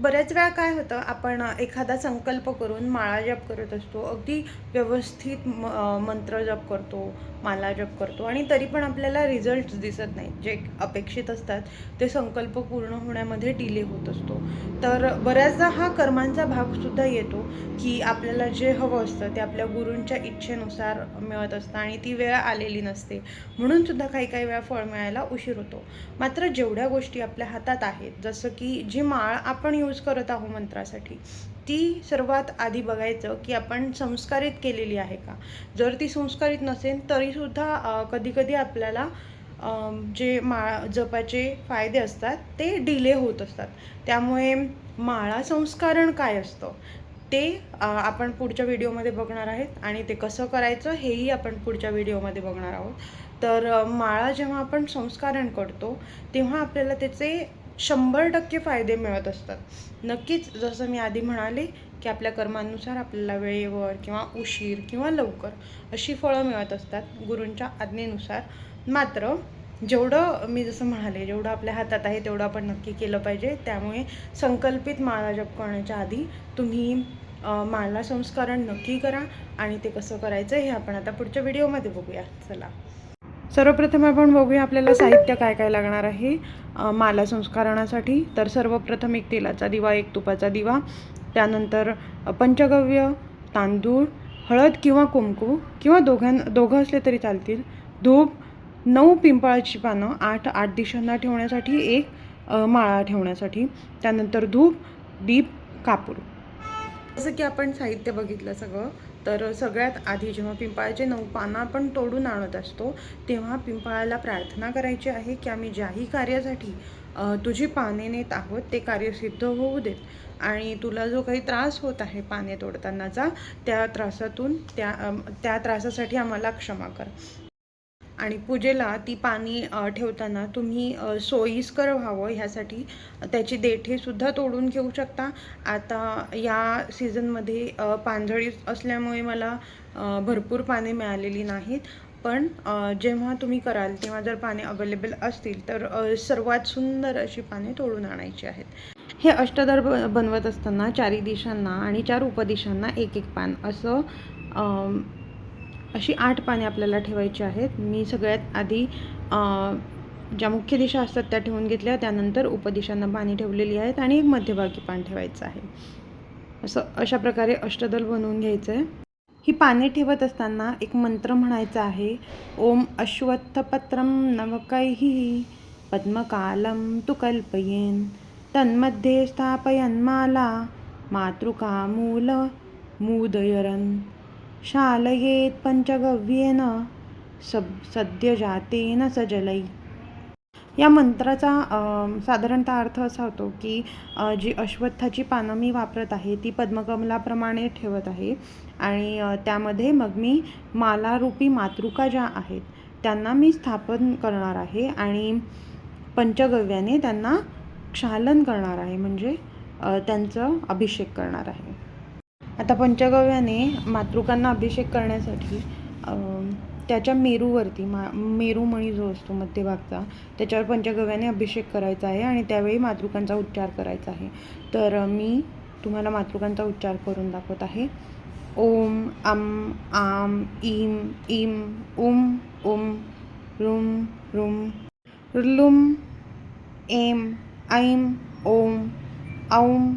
बऱ्याच वेळा काय होतं आपण एखादा संकल्प करून माळा जप करत असतो. अगदी व्यवस्थित म मंत्र जप करतो. माला जप करतो. आणि तरी पण आपल्याला रिझल्ट दिसत नाहीत. जे अपेक्षित असतात ते संकल्प पूर्ण होण्यामध्ये डिले होत असतो. तर बऱ्याचदा हा कर्मांचा भागसुद्धा येतो की आपल्याला जे हवं असतं ते आपल्या गुरूंच्या इच्छेनुसार मिळत असतं आणि ती वेळ आलेली नसते. म्हणून सुद्धा काही काही वेळा फळ मिळायला उशीर होतो. मात्र जेवढ्या गोष्टी आपल्या हातात आहेत जसं की जी माळ आपण यूज करत आहोत मंत्रासाठी ती सर्वात आधी बघायचं की आपण संस्कारित केलेली आहे का? जर ती संस्कारित नसेल तरीसुद्धा कधीकधी आपल्याला जे माळ जपाचे फायदे असतात ते डिले होत असतात. त्यामुळे माळा संस्कारण काय असतं? ते आपण पुढच्या व्हिडिओमध्ये बघणार आहेत आणि ते कसं करायचं हेही आपण पुढच्या व्हिडिओमध्ये बघणार आहोत. तर माळा जेव्हा आपण संस्कारण करतो तेव्हा आपल्याला त्याचे शंभर टक्के फायदे मिळत असतात. नक्कीच जसं मी आधी म्हणाले की आपल्या कर्मानुसार आपल्याला वेळेवर किंवा उशीर किंवा लवकर अशी फळं मिळत असतात गुरूंच्या आज्ञेनुसार. मात्र जेवढं मी जसं म्हणाले जेवढं आपल्या हातात आहे तेवढं आपण नक्की केलं पाहिजे. त्यामुळे संकल्पित माळा जप करण्याच्या आधी तुम्ही माला संस्करण नक्की करा आणि ते कसं करायचं हे आपण आता पुढच्या व्हिडिओमध्ये बघूया. चला. सर्वप्रथम आपण बघूया आपल्याला साहित्य काय काय लागणार आहे माला संस्कारणासाठी. तर सर्वप्रथम एक तेलाचा दिवा एक तुपाचा दिवा त्यानंतर पंचगव्य तांदूळ हळद किंवा कुंकू किंवा दोघां दोघं असले तरी चालतील. धूप नऊ पिंपळाची पानं आठ आठ दिशांना ठेवण्यासाठी एक माळा ठेवण्यासाठी. त्यानंतर धूप दीप कापूर. जसं की आपण साहित्य बघितलं सगळं तर सगळ्यात आधी जेव्हा पिंपळाचे नऊ पानं आपण तोडून आणत असतो तेव्हा पिंपळाला प्रार्थना करायची आहे की आम्ही ज्याही कार्यासाठी तुझी पाने नेत आहोत ते कार्य सिद्ध होऊ देत. आणि तुला जो काही त्रास होत आहे पाने तोडतानाचा त्या त्रासातून त्या त्या त्रासासाठी आम्हाला क्षमा कर. आणि पूजेला ती पाणी ठेवताना तुम्ही सोयीस्कर व्हावं ह्यासाठी त्याची देठेसुद्धा तोडून घेऊ शकता. आता या सीझनमध्ये अ, पानझडी असल्यामुळे मला भरपूर पाने मिळालेली नाहीत. पण जेव्हा तुम्ही कराल तेव्हा जर पाने अवेलेबल असतील तर सर्वात सुंदर अशी पाने तोडून आणायची आहेत. हे अष्टदर बनवत असताना चारी दिशांना आणि चार उपदिशांना एक एक पान असं अशी आठ पाने आपल्याला ठेवायची आहेत. मी सगळ्यात आधी ज्या मुख्य दिशा असतात त्या ठेवून घेतल्या. त्यानंतर उपदिशांना पाणी ठेवलेली आहेत आणि एक मध्यभागी पान ठेवायचं आहे. असं अशा प्रकारे अष्टदल बनवून घ्यायचं आहे ही पाने ठेवत असताना एक मंत्र म्हणायचा आहे. ओम अश्वत्थपत्रम नवकैही पद्मकालं तु कल्पयेन. तन्मध्ये स्थापयन्माला मातृकामूल मूदयरन. शालयेत् पंचगव्येन सब सद्यजातेन सजलै या मंत्राचा साधारणतः अर्थ असा होतो की जी अश्वत्थाची पानं मी वापरत आहे ती पद्मकमलाप्रमाणे ठेवत आहे आणि त्यामध्ये मग मी मालारूपी मातृका ज्या आहेत त्यांना मी स्थापन करणार आहे आणि पंचगव्याने त्यांना क्षालन करणार आहे म्हणजे त्यांचं अभिषेक करणार आहे. आता पंचगव्याने मातृकांना अभिषेक करण्यासाठी त्याच्या मेरूवरती मा मेरूमणी जो असतो मध्यभागचा त्याच्यावर पंचगव्याने अभिषेक करायचा आहे आणि त्यावेळी मातृकांचा उच्चार करायचा आहे. तर मी तुम्हाला मातृकांचा उच्चार करून दाखवत आहे. ओम अम आम इम इम उम उम रुम रुम रुलुम एम ऐम ओम औम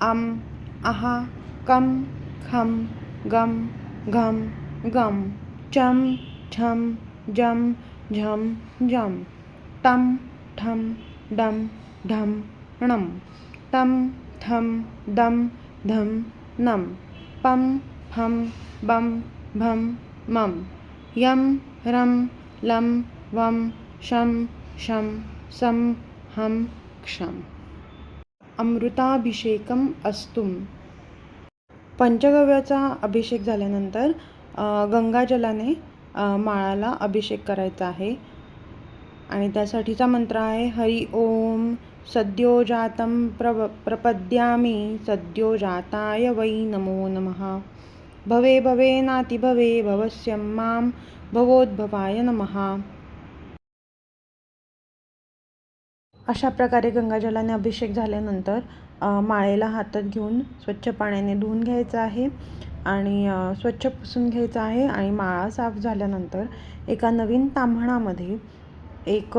अम अहा कम खम गम घम गम चम छम जम झम जम टम ठम डम ढम णम तम थम दम धम नम पम फम बम भम मम यम रम लम वम शम शम सम हम क्षम। अमृताभिषेकम अस्तुम पंचगव्याचा अभिषेक झाल्यानंतर गंगाजलाने माळाला अभिषेक करायचा आहे. आणि त्यासाठीचा मंत्र आहे हरी ओम सद्यो जातं प्रव प्रपद्यामी सद्यो जाताय वै नमो नमः। भवे भवे नाति भवे भवस्य मां भवोद्भवाय नमः। अशा प्रकारे गंगाजलाने अभिषेक झाल्यानंतर माळेला हातात घेऊन स्वच्छ पाण्याने धुवून घ्यायचं आहे आणि स्वच्छ पुसून घ्यायचं आहे आणि माळा साफ झाल्यानंतर एका नवीन तांबणामध्ये एक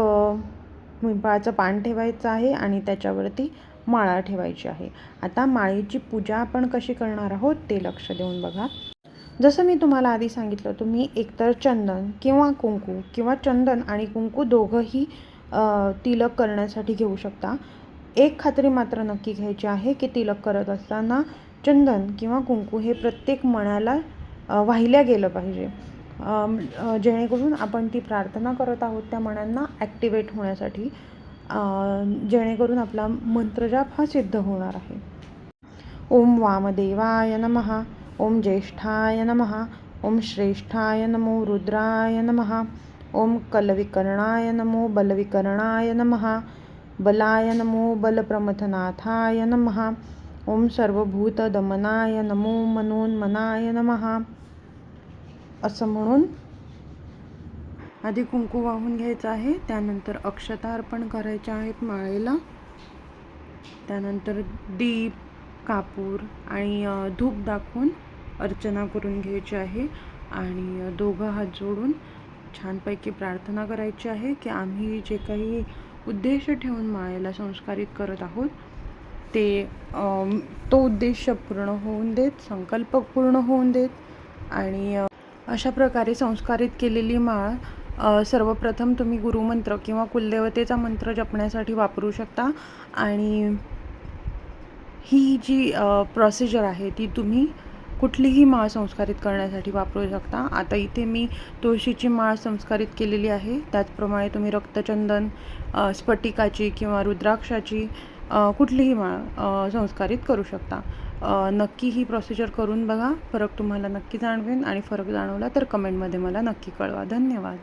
पिंपळाचं पान ठेवायचं आहे आणि त्याच्यावरती माळा ठेवायची आहे. आता माळेची पूजा आपण कशी करणार आहोत ते लक्ष देऊन बघा. जसं मी तुम्हाला आधी सांगितलं तुम्ही एकतर चंदन किंवा कुंकू किंवा चंदन आणि कुंकू दोघंही तिलक करण्यासाठी घेऊ शकता. एक खात्री मात्र नक्की घ्यायची आहे की तिलक करत असताना चंदन किंवा कुंकू हे प्रत्येक मण्याला वाहिल्या गेलं पाहिजे. जेणेकरून आपण ती प्रार्थना करत आहोत त्या मण्यांना ॲक्टिवेट होण्यासाठी. जेणेकरून आपला मंत्रजाप हा सिद्ध होणार आहे. ओम वामदेवाय नम. ओम ज्येष्ठाय नम. ओम श्रेष्ठाय नमो रुद्राय नमहा ओम कलविकर्णाय नमो बलविकर्णाय नमः। बलाय नमो बलप्रमथनाथाय नमः। ओम सर्वभूतदमनाय नमो मनोन्मनाय नमः। असं म्हणून आधी कुंकू वाहून घ्यायचं आहे त्यानंतर अक्षता अर्पण करायच्या आहेत माळेला. त्यानंतर दीप कापूर आणि धूप दाखवून अर्चना करून घ्यायची आहे आणि दोघं हात जोडून छानपैकी प्रार्थना करायची आहे की आम्ही जे काही उद्देश ठेवून माळेला संस्कारित करत आहोत ते तो उद्देश पूर्ण होऊन देत संकल्प पूर्ण होऊन देत आणि अशा प्रकारे संस्कारित केलेली माळ सर्वप्रथम तुम्ही गुरुमंत्र किंवा कुलदेवतेचा मंत्र जपण्यासाठी वापरू शकता आणि ही जी प्रोसिजर आहे ती तुम्ही कुठलीही माळ संस्कारित करण्यासाठी वापरू शकता. आता इथे मी तुळशीची माळ संस्कारित केलेली आहे. त्याचप्रमाणे तुम्ही रक्तचंदन स्फटिकाची किंवा रुद्राक्षाची कुठलीही माळ संस्कारित करू शकता. नक्की ही प्रोसिजर करून बघा. फरक तुम्हाला नक्की जाणवेन आणि फरक जाणवला तर कमेंटमध्ये मला नक्की कळवा. धन्यवाद.